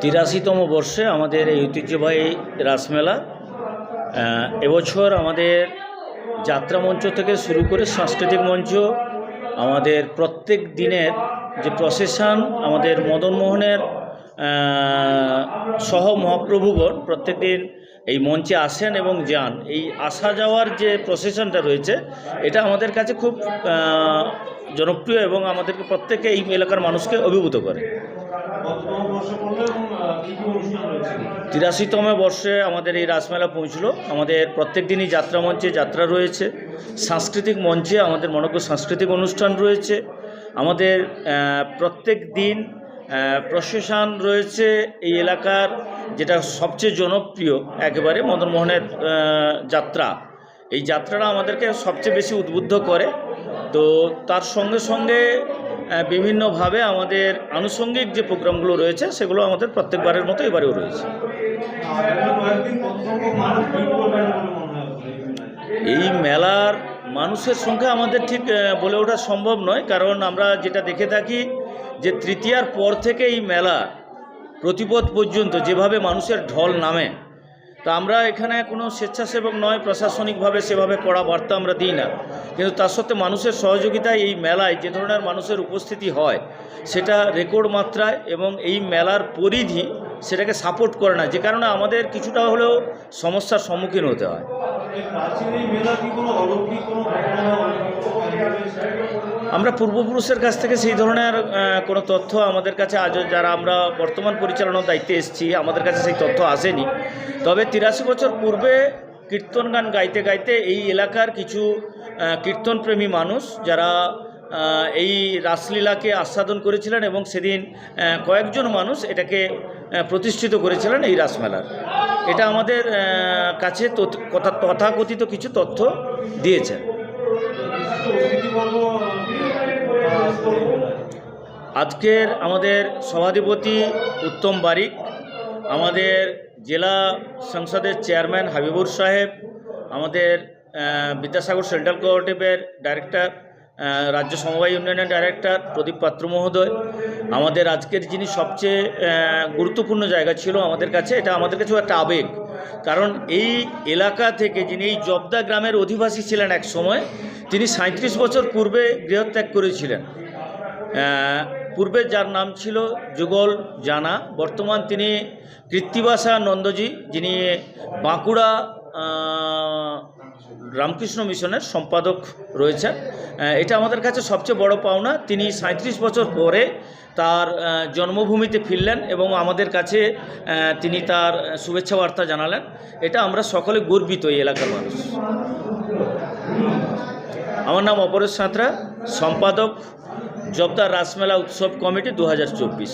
তিরাশিতম বর্ষে আমাদের এই ঐতিহ্যবাহী রাসমেলা এবছর আমাদের যাত্রা মঞ্চ থেকে শুরু করে সাংস্কৃতিক মঞ্চ, আমাদের প্রত্যেক দিনের যে প্রসেশন, আমাদের মদনমোহনের সহ মহাপ্রভুগণ প্রত্যেক দিন এই মঞ্চে আসেন এবং যান। এই আসা যাওয়ার যে প্রসেশনটা রয়েছে, এটা আমাদের কাছে খুব জনপ্রিয় এবং আমাদেরকে প্রত্যেকে এই এলাকার মানুষকে অভিভূত করে। তিরাশিতম বর্ষে আমাদের এই রাসমেলা পৌঁছলো। আমাদের প্রত্যেক দিনই যাত্রা মঞ্চে যাত্রা রয়েছে। সাংস্কৃতিক মঞ্চে আমাদের মনজ্ঞ সাংস্কৃতিক অনুষ্ঠান রয়েছে। আমাদের প্রত্যেক দিন প্রসেশন রয়েছে এই এলাকার যেটা সবচেয়ে জনপ্রিয় একেবারে মদনমোহনের যাত্রা। এই যাত্রাটা আমাদেরকে সবচেয়ে বেশি উদ্বুদ্ধ করে। তো তার সঙ্গে সঙ্গে বিভিন্নভাবে আমাদের আনুষঙ্গিক যে প্রোগ্রামগুলো রয়েছে সেগুলো আমাদের প্রত্যেকবারের মতো এবারেও রয়েছে? এই মেলার মানুষের সংখ্যা আমাদের ঠিক বলে ওঠা সম্ভব নয়। কারণ আমরা যেটা দেখে থাকি যে তৃতীয়ার পর থেকে এই মেলা প্রতিপদ পর্যন্ত যেভাবে মানুষের ঢল নামে, তা আমরা এখানে কোনো স্বেচ্ছাসেবক নয়, প্রশাসনিকভাবে সেভাবে কড়া বার্তা আমরা দিই না। কিন্তু তার সত্ত্বে মানুষের সহযোগিতায় এই মেলায় যে ধরনের মানুষের উপস্থিতি হয়, সেটা রেকর্ড মাত্রায় এবং এই মেলার পরিধি সেটাকে সাপোর্ট করে না। যে কারণে আমাদের কিছুটা হলেও সমস্যার সম্মুখীন হতে হয়। আমরা পূর্বপুরুষের কাছ থেকে সেই ধরনের কোনো তথ্য আমাদের কাছে আজও যারা আমরা বর্তমান পরিচালনার দায়িত্বে এসেছি, আমাদের কাছে সেই তথ্য আসেনি। তবে তিরাশি বছর পূর্বে কীর্তন গান গাইতে গাইতে এই এলাকার কিছু কীর্তনপ্রেমী মানুষ যারা এই রাসলীলাকে আস্বাদন করেছিলেন এবং সেদিন কয়েকজন মানুষ এটাকে প্রতিষ্ঠিত করেছিলেন এই রাসমেলার। এটা আমাদের কাছে কথা, তথাকথিত কিছু তথ্য মেলায়। আজকের আমাদের সভাধিপতি উত্তম বারিক, আমাদের জেলা সংসদের চেয়ারম্যান হাবিবুর সাহেব, আমাদের বিদ্যাসাগর সেন্ট্রাল কোঅপারেটিভের ডাইরেক্টর রাজ্য সমবায় ইউনিয়নের ডাইরেক্টর প্রদীপ পাত্র মহোদয় আমাদের আজকের যিনি সবচেয়ে গুরুত্বপূর্ণ জায়গা ছিল আমাদের কাছে, এটা আমাদের কাছেও একটা আবেগ। কারণ এই এলাকা থেকে যিনি এই জবদা গ্রামের অধিবাসী ছিলেন এক সময়, তিনি সাঁত্রিশ বছর পূর্বে গৃহত্যাগ করেছিলেন। পূর্বে যার নাম ছিল যুগল জানা, বর্তমান তিনি কৃত্তিবাসা নন্দজি, যিনি বাঁকুড়া রামকৃষ্ণ মিশনের সম্পাদক রয়েছেন। এটা আমাদের কাছে সবচেয়ে বড় পাওনা। তিনি সাঁত্রিশ বছর পরে তার জন্মভূমিতে ফিরলেন এবং আমাদের কাছে তিনি তার শুভেচ্ছা বার্তা জানালেন। এটা আমরা সকলে গর্বিত এই এলাকার মানুষ। আমার নাম অপরেশ সাঁতরা, সম্পাদক জবদার রাসমেলা উৎসব কমিটি দু হাজার চব্বিশ।